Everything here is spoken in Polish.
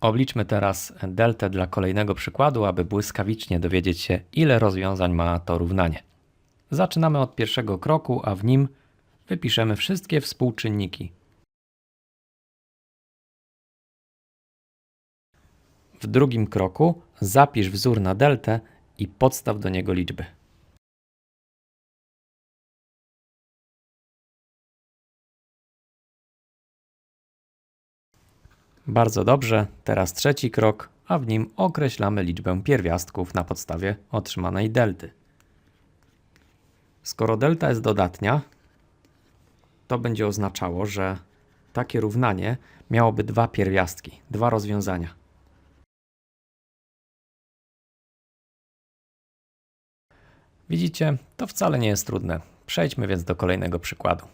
Obliczmy teraz deltę dla kolejnego przykładu, aby błyskawicznie dowiedzieć się, ile rozwiązań ma to równanie. Zaczynamy od pierwszego kroku, a w nim wypiszemy wszystkie współczynniki. W drugim kroku zapisz wzór na deltę i podstaw do niego liczby. Bardzo dobrze, teraz trzeci krok, a w nim określamy liczbę pierwiastków na podstawie otrzymanej delty. Skoro delta jest dodatnia, to będzie oznaczało, że takie równanie miałoby dwa pierwiastki, dwa rozwiązania. Widzicie, to wcale nie jest trudne. Przejdźmy więc do kolejnego przykładu.